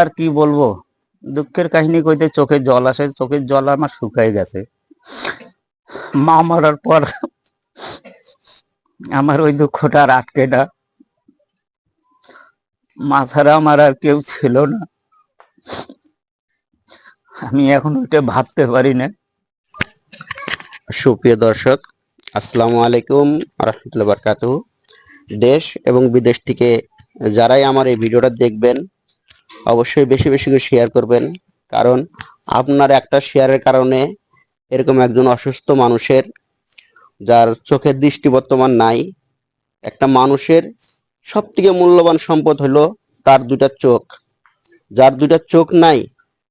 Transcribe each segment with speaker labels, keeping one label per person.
Speaker 1: আর কি বলব? দুঃখের কাহিনী কইতে চোখে জল আসে, চোখের জল আমার শুকাই গেছে। মা মরার পর আমার ওই দুঃখটা আর আটকে না। মা ছাড়া আমার আর কেউ ছিল না। আমি এখন ওইটা ভাবতে পারি না।
Speaker 2: সুপ্রিয় দর্শক, আসসালামু আলাইকুম রহমতুল্লাহ বারকাতু দেশ এবং বিদেশ থেকে যারাই আমার এই ভিডিওটা দেখবেন অবশ্যই বেশি বেশি করে শেয়ার করবেন। কারণ আপনার একটা শেয়ারের কারণে এরকম একজন অসুস্থ মানুষের, যার চোখের দৃষ্টি বর্তমান নাই, একটা মানুষের সব থেকে মূল্যবান সম্পদ হলো তার দুটা চোখ। যার দুটা চোখ নাই,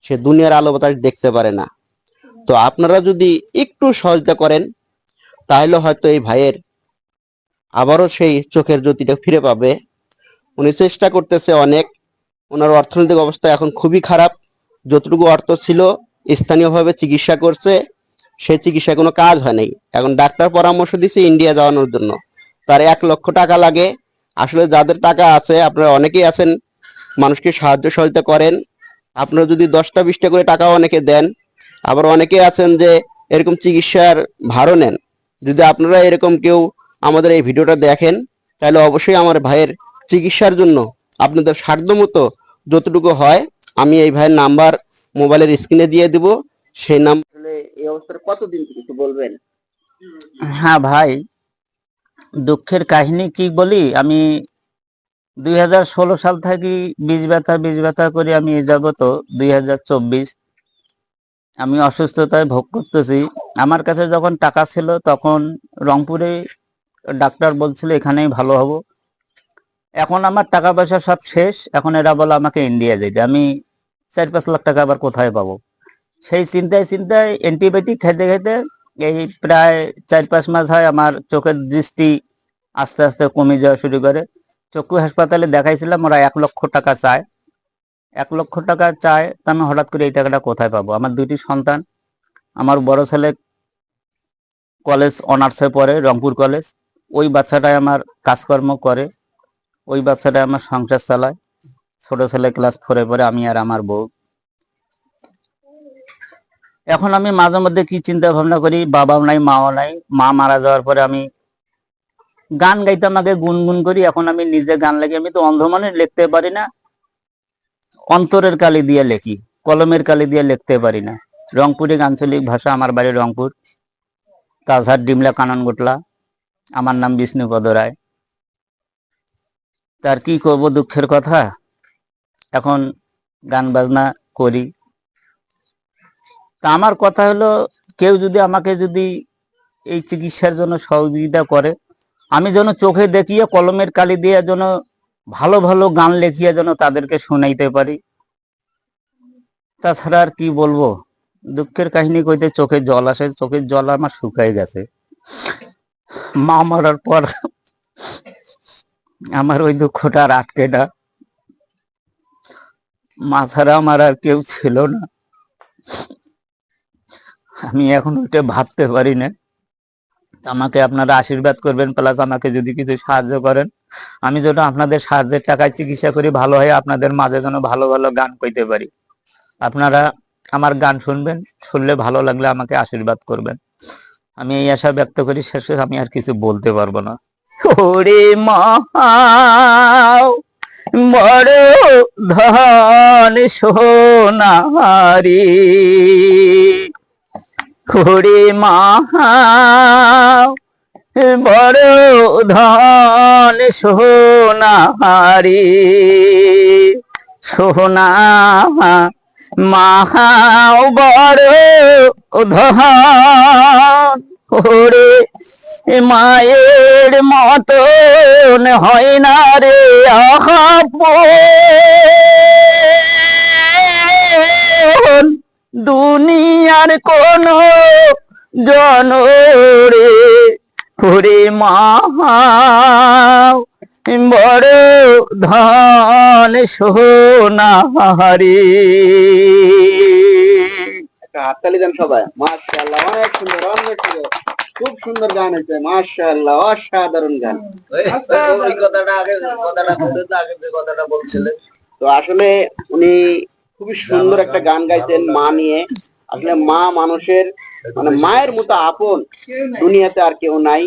Speaker 2: সে দুনিয়ার আলো দেখতে পারে না। তো আপনারা যদি একটু সহযোগিতা করেন, তাহলে হয়তো এই ভাইয়ের আবারও সেই চোখের জ্যোতিটা ফিরে পাবে। উনি চেষ্টা করতেছে অনেক ওনার অর্থনৈতিক অবস্থা এখন খুবই খারাপ। যতটুকু অর্থ ছিল, স্থানীয়ভাবে চিকিৎসা করছে সেই চিকিৎসায় কোনো কাজ হয় নাই এখন ডাক্তার পরামর্শ দিচ্ছে ইন্ডিয়া যাওয়ানোর জন্য। তার এক লক্ষ টাকা লাগে। আসলে যাদের টাকা আছে, আপনারা অনেকেই আছেন, মানুষকে সাহায্য সহযোগিতা করেন। আপনারা যদি দশটা, বিশটা করে টাকাও অনেকে দেন। আবার অনেকে আছেন যে এরকম চিকিৎসার ভারও নেন। যদি আপনারা এরকম কেউ আমাদের এই ভিডিওটা দেখেন, তাহলে অবশ্যই আমার ভাইয়ের চিকিৎসার জন্য আপনাদের সাধ্যমতো যতটুকু হয় আমি এই ভাইয়ের নাম্বার মোবাইলের স্ক্রিনে দিয়ে দিব। সেই নাম্বার এই অবস্থার কতদিন একটু বলবেন?
Speaker 1: হ্যাঁ ভাই দুঃখের কাহিনী কি বলি? আমি দুই হাজার ষোলো সাল থেকে বীজ ব্যথা বীজ ব্যথা করে আমি এ যাব তো দুই হাজার চব্বিশ। আমি অসুস্থতায় ভোগ করতেছি। আমার কাছে যখন টাকা ছিল তখন রংপুরে ডাক্তার বলছিল এখানেই ভালো হব। এখন আমার টাকা পয়সা সব শেষ, এখন এরা বলে আমাকে ইন্ডিয়া যেতে। আমি চার পাঁচ লাখ টাকা আবার কোথায় পাবো? সেই চিন্তায় চিন্তায় অ্যান্টিবায়োটিক খেতে খেতে এই প্রায় চার পাঁচ মাস হয় আমার চোখের দৃষ্টি আস্তে আস্তে কমে যাওয়া শুরু করে। চক্ষু হাসপাতালে দেখাইছিলাম, ওরা এক লক্ষ টাকা চায়। এক লক্ষ টাকা চায়, তা আমি হঠাৎ করে এই টাকাটা কোথায় পাবো? আমার দুইটি সন্তান, আমার বড় ছেলে কলেজ অনার্সে পড়ে, রংপুর কলেজ ওই বাচ্চাটাই আমার কাজকর্ম করে। ওই বাচ্চাটা আমার সংসার চালায়। ছোট ছেলে ক্লাস ফোরে পরে আমি আর আমার বউ। এখন আমি মাঝে মধ্যে কি চিন্তা ভাবনা করি, বাবাও নাই, মাও নাই। মা মারা যাওয়ার পরে আমি গান গাইতে আমাকে গুনগুন করি। এখন আমি নিজে গান লাগি আমি তো অন্ধমানে লিখতে পারি না। অন্তরের কালি দিয়ে লেখি, কলমের কালি দিয়ে লিখতে পারি না। রংপুরি আঞ্চলিক ভাষা, আমার বাড়ি রংপুর। কাজহাট ডিমলা কাননগোটলা। আমার নাম বিষ্ণুপদ রায়। তার কি করব দুঃখের কথা? এখন গান বাজনা করি। তা আমার কথা হলো, কেউ যদি আমাকে যদি এই চিকিৎসার জন্য সহযোগিতা করে, আমি যেন চোখে দেখিয়ে কলমের কালি দিয়ে যেন ভালো ভালো গান লেখিয়ে যেন তাদেরকে শোনাইতে পারি। তাছাড়া আর কি বলব? দুঃখের কাহিনী কইতে চোখে জল আসে, চোখের জল আমার শুকাই গেছে। মা মরার পর আমার ওই দুঃখটা আর আটকে না। মা আমার আর কেউ ছিল না। আমি এখন ওইটা ভাবতে পারি না। আমাকে আপনারা আশীর্বাদ করবেন, প্লাস আমাকে যদি কিছু সাহায্য করেন। আমি যেন আপনাদের সাহায্যের টাকায় চিকিৎসা করি, ভালো হয় আপনাদের মাঝে যেন ভালো ভালো গান কইতে পারি। আপনারা আমার গান শুনবেন, শুনলে ভালো লাগলে আমাকে আশীর্বাদ করবেন। আমি এই আশা ব্যক্ত করি, শেষে আমি আর কিছু বলতে পারব না। ওরে মহাও, বড় ধন সোনারি খুড়ি মহাও, বড় ধন সোনারি সোনা মাহাও, বড় ধন, ওরে মায়ের মতন হয় না রে দুনিয়ার কোন জনরে ওরে মা বড় ধন সোনাহারি
Speaker 2: একটা হাততালি দেন সবাই। মাশাআল্লাহ, অনেক সুন্দর অনেক সুন্দর। খুব সুন্দর গান হয়েছে মাশাআল্লাহ অসাধারণ গান।
Speaker 3: ওই কথাটা আগে কথাটা বলতে আগে যে কথাটা বলছিলেন।
Speaker 2: তো আসলে উনি খুবই সুন্দর একটা গান গাইতেন মা নিয়ে। আসলে মা মানুষের মানে মায়ের মতো আপন দুনিয়াতে আর কেউ নাই।